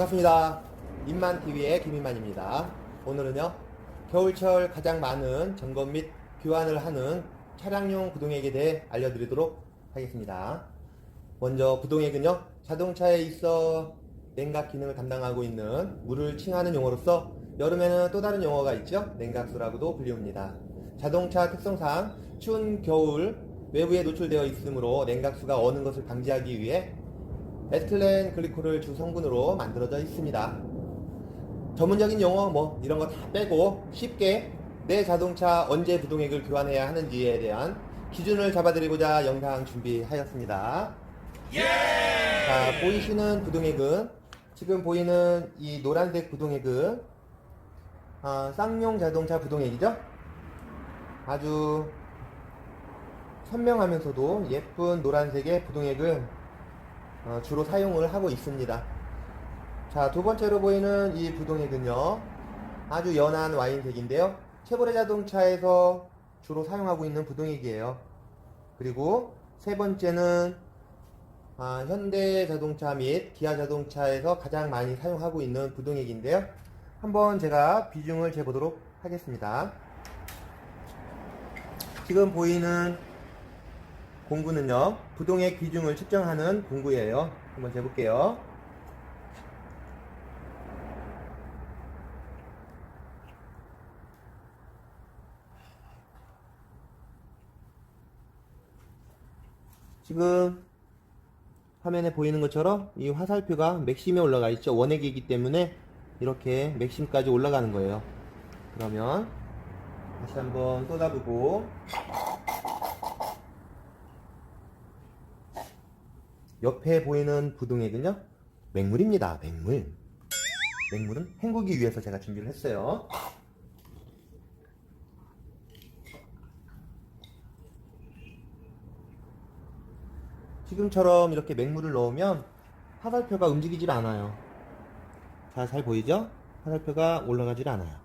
반갑습니다. 인만TV의 김인만입니다. 오늘은요, 겨울철 가장 많은 점검 및 교환을 하는 차량용 구동액에 대해 알려드리도록 하겠습니다. 먼저 구동액은요, 자동차에 있어 냉각 기능을 담당하고 있는 물을 칭하는 용어로서 여름에는 또 다른 용어가 있죠. 냉각수라고도 불리웁니다. 자동차 특성상 추운 겨울 외부에 노출되어 있으므로 냉각수가 어는 것을 방지하기 위해 에스틸렌 글리콜을 주 성분으로 만들어져 있습니다. 전문적인 용어 뭐 이런 거 다 빼고 쉽게 내 자동차 언제 부동액을 교환해야 하는지에 대한 기준을 잡아드리고자 영상 준비하였습니다. 자, 보이시는 부동액은 지금 보이는 이 노란색 부동액은 아, 쌍용 자동차 부동액이죠? 아주 선명하면서도 예쁜 노란색의 부동액을 어, 주로 사용을 하고 있습니다. 자, 두 번째로 보이는 이 부동액은요, 아주 연한 와인색인데요. 체보레 자동차에서 주로 사용하고 있는 부동액이에요. 그리고 세 번째는 아, 현대 자동차 및 기아 자동차에서 가장 많이 사용하고 있는 부동액인데요. 한번 제가 비중을 재보도록 하겠습니다. 지금 보이는 공구는요, 부동액 비중을 측정하는 공구예요. 한번 재볼게요. 지금 화면에 보이는 것처럼 이 화살표가 맥심에 올라가 있죠. 원액이기 때문에 이렇게 맥심까지 올라가는 거예요. 그러면 다시 한번 쏟아보고 옆에 보이는 부동액은요? 맹물입니다. 맹물. 맹물은 헹구기 위해서 제가 준비를 했어요. 지금처럼 이렇게 맹물을 넣으면 화살표가 움직이질 않아요. 자 잘 보이죠? 화살표가 올라가질 않아요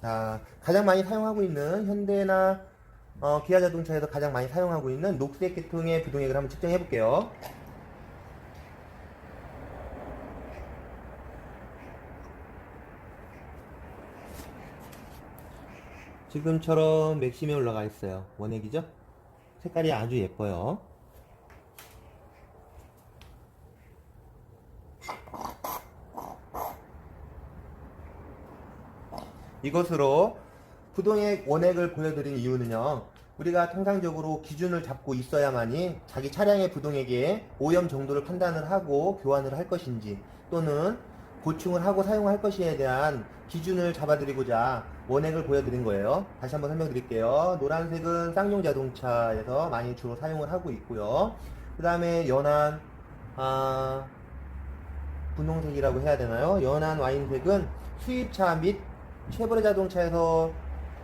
자, 가장 많이 사용하고 있는 현대나 어, 기아 자동차에서 가장 많이 사용하고 있는 녹색 계통의 부동액을 한번 측정해 볼게요. 지금처럼 맥심에 올라가 있어요. 원액이죠? 색깔이 아주 예뻐요. 이것으로 부동액 원액을 보여드린 이유는요. 우리가 통상적으로 기준을 잡고 있어야만이 자기 차량의 부동액의 오염 정도를 판단을 하고 교환을 할 것인지 또는 보충을 하고 사용할 것이에 대한 기준을 잡아드리고자 원액을 보여드린 거예요. 다시 한번 설명드릴게요. 노란색은 쌍용 자동차에서 많이 주로 사용을 하고 있고요. 그 다음에 연한 아, 분홍색이라고 해야 되나요? 연한 와인색은 수입차 및 쉐보레 자동차에서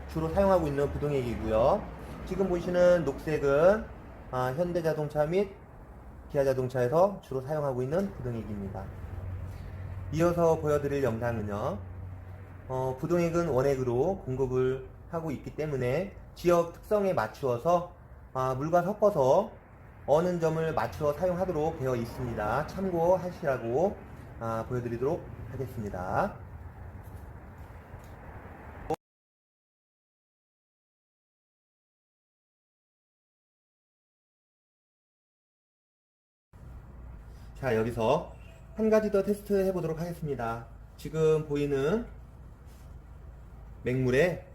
주로 사용하고 있는 부동액이고요. 지금 보시는 녹색은 아, 현대 자동차 및 기아 자동차에서 주로 사용하고 있는 부동액입니다. 이어서 보여드릴 영상은요. 어, 부동액은 원액으로 공급을 하고 있기 때문에 지역 특성에 맞추어서 아, 물과 섞어서 어는 점을 맞춰 사용하도록 되어 있습니다. 참고하시라고 아, 보여드리도록 하겠습니다. 자, 여기서 한 가지 더 테스트 해보도록 하겠습니다. 지금 보이는 맹물에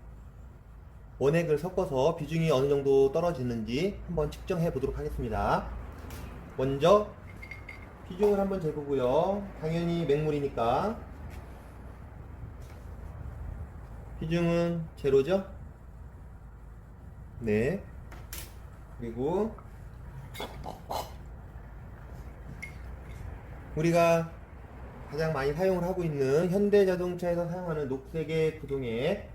원액을 섞어서 비중이 어느 정도 떨어지는지 한번 측정해 보도록 하겠습니다. 먼저 비중을 한번 재보고요. 당연히 맹물이니까 비중은 제로죠? 네. 그리고 우리가 가장 많이 사용을 하고 있는 현대 자동차에서 사용하는 녹색의 구동액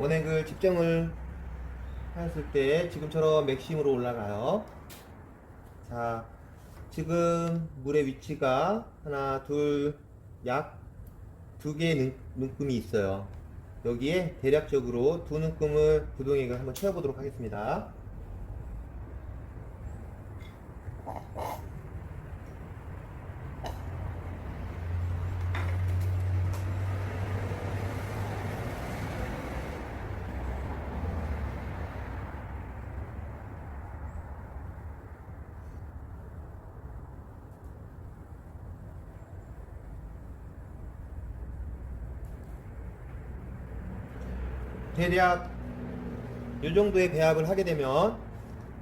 원액을 측정을 했을 때 지금처럼 맥심으로 올라가요. 자, 지금 물의 위치가 하나, 둘, 약 두 개의 눈, 눈금이 있어요. 여기에 대략적으로 두 눈금을 부동액을 한번 채워보도록 하겠습니다. 대략 이 정도의 배합을 하게 되면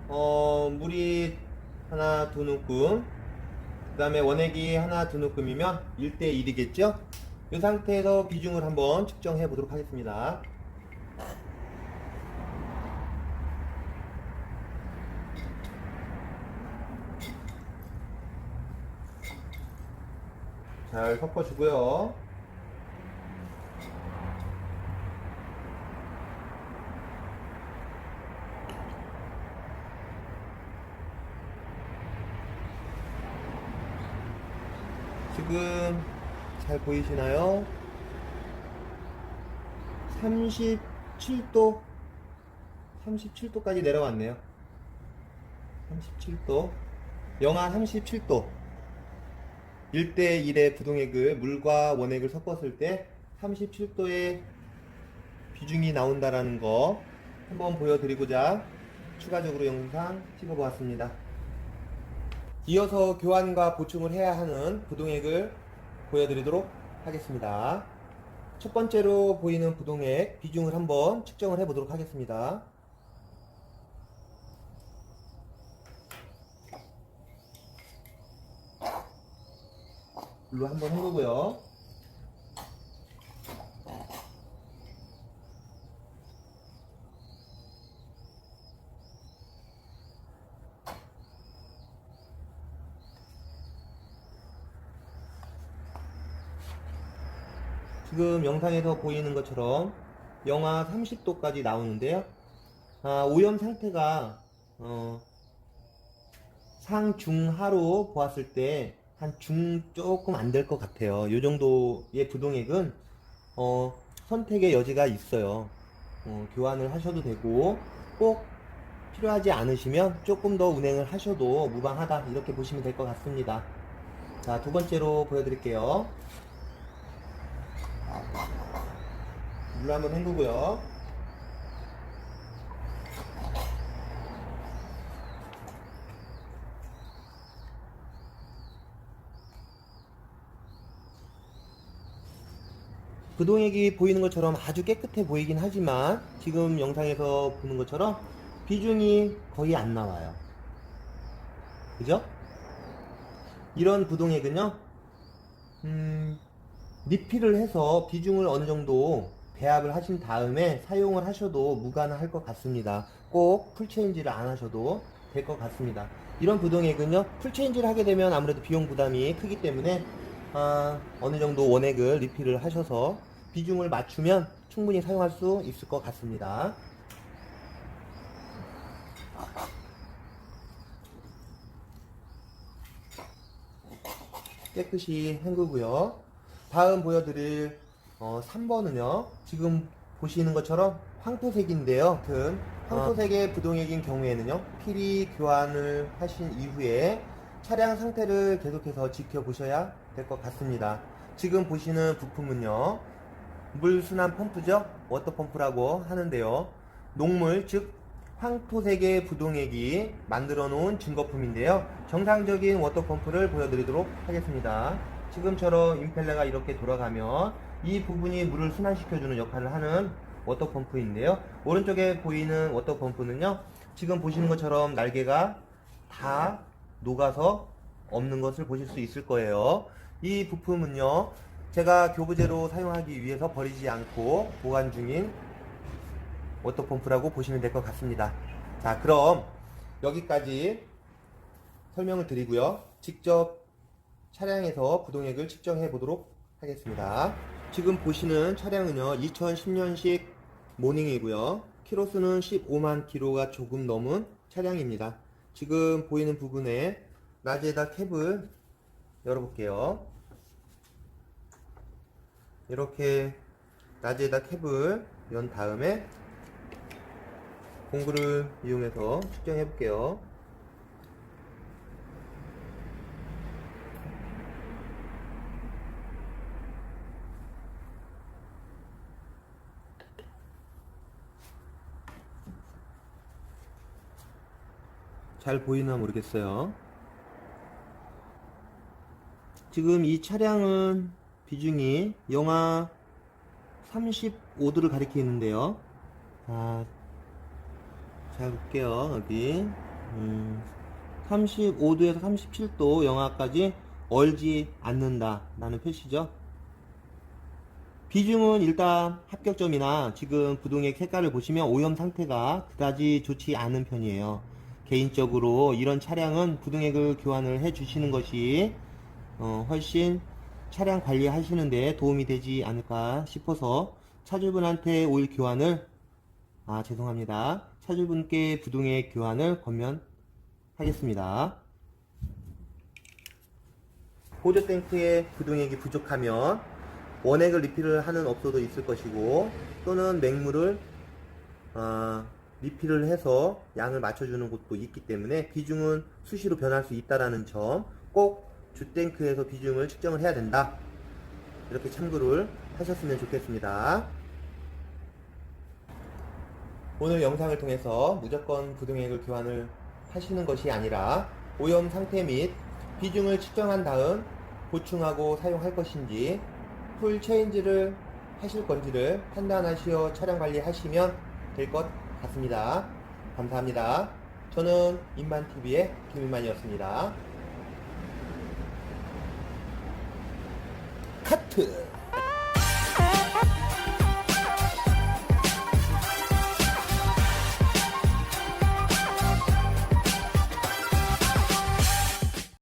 어, 물이 하나 두 눈금 그 다음에 원액이 하나 두 눈금이면 1대 1이겠죠? 이 상태에서 비중을 한번 측정해 보도록 하겠습니다. 잘 섞어 주고요 지금 잘 보이시나요? 37도 37도까지 내려왔네요. 37도. 영하 37도. 1대1의 부동액을 물과 원액을 섞었을 때 37도의 비중이 나온다라는 거 한번 보여드리고자 추가적으로 영상 찍어보았습니다 이어서 교환과 보충을 해야 하는 부동액을 보여드리도록 하겠습니다. 첫 번째로 보이는 부동액 비중을 한번 측정을 해 보도록 하겠습니다. 물로 한번 헹구고요. 지금 영상에서 보이는 것처럼 영하 30도까지 나오는데요. 아, 오염 상태가 어, 상중하로 보았을 때 한 중 조금 안 될 것 같아요. 이 정도의 부동액은 어, 선택의 여지가 있어요. 어, 교환을 하셔도 되고 꼭 필요하지 않으시면 조금 더 운행을 하셔도 무방하다 이렇게 보시면 될 것 같습니다. 자, 두 번째로 보여드릴게요. 물로 한번 헹구고요. 부동액이 보이는 것처럼 아주 깨끗해 보이긴 하지만 지금 영상에서 보는 것처럼 비중이 거의 안 나와요. 그죠? 이런 부동액은요, 음, 리필을 해서 비중을 어느 정도 배합을 하신 다음에 사용을 하셔도 무관할 것 같습니다. 꼭 풀체인지를 안 하셔도 될 것 같습니다. 이런 부동액은요, 풀체인지를 하게 되면 아무래도 비용 부담이 크기 때문에 아, 어느 정도 원액을 리필을 하셔서 비중을 맞추면 충분히 사용할 수 있을 것 같습니다. 깨끗이 헹구고요. 다음 보여드릴 어, 3번은요. 지금 보시는 것처럼 황토색인데요. 같은 황토색의 부동액인 경우에는요. 필히 교환을 하신 이후에 차량 상태를 계속해서 지켜보셔야 될 것 같습니다. 지금 보시는 부품은요. 물순환 펌프죠. 워터펌프라고 하는데요. 녹물, 즉 황토색의 부동액이 만들어 놓은 증거품인데요. 정상적인 워터펌프를 보여드리도록 하겠습니다. 지금처럼 임펠러가 이렇게 돌아가면 이 부분이 물을 순환시켜주는 역할을 하는 워터펌프인데요. 오른쪽에 보이는 워터펌프는요. 지금 보시는 것처럼 날개가 다 녹아서 없는 것을 보실 수 있을 거예요. 이 부품은요. 제가 교부제로 사용하기 위해서 버리지 않고 보관 중인 워터펌프라고 보시면 될 것 같습니다. 자, 그럼 여기까지 설명을 드리고요. 직접 차량에서 부동액을 측정해 보도록 하겠습니다. 지금 보시는 차량은요, 2010년식 모닝이고요. 키로수는 15만 킬로가 조금 넘은 차량입니다. 지금 보이는 부분에 라지에다 캡을 열어볼게요. 이렇게 라지에다 캡을 연 다음에 공구를 이용해서 측정해 볼게요. 잘 보이나 모르겠어요. 지금 이 차량은 비중이 영하 35도를 가리켜 있는데요. 자, 잘 볼게요. 여기. 음, 35도에서 37도 영하까지 얼지 않는다. 라는 표시죠. 비중은 일단 합격점이나 지금 부동의 색깔을 보시면 오염 상태가 그다지 좋지 않은 편이에요. 개인적으로 이런 차량은 부동액을 교환을 해 주시는 것이 어, 훨씬 차량 관리하시는데 도움이 되지 않을까 싶어서 차주분한테 오일 교환을 아 죄송합니다. 차주분께 부동액 교환을 권면하겠습니다. 보조 탱크에 부동액이 부족하면 원액을 리필을 하는 업소도 있을 것이고 또는 맹물을 아, 리필을 해서 양을 맞춰주는 곳도 있기 때문에 비중은 수시로 변할 수 있다라는 점 꼭 주탱크에서 비중을 측정을 해야 된다. 이렇게 참고를 하셨으면 좋겠습니다. 오늘 영상을 통해서 무조건 부동액을 교환을 하시는 것이 아니라 오염 상태 및 비중을 측정한 다음 보충하고 사용할 것인지 풀 체인지를 하실 건지를 판단하시어 차량 관리하시면 될 것 같습니다. 감사합니다. 저는 인만TV의 김인만이었습니다. 카트!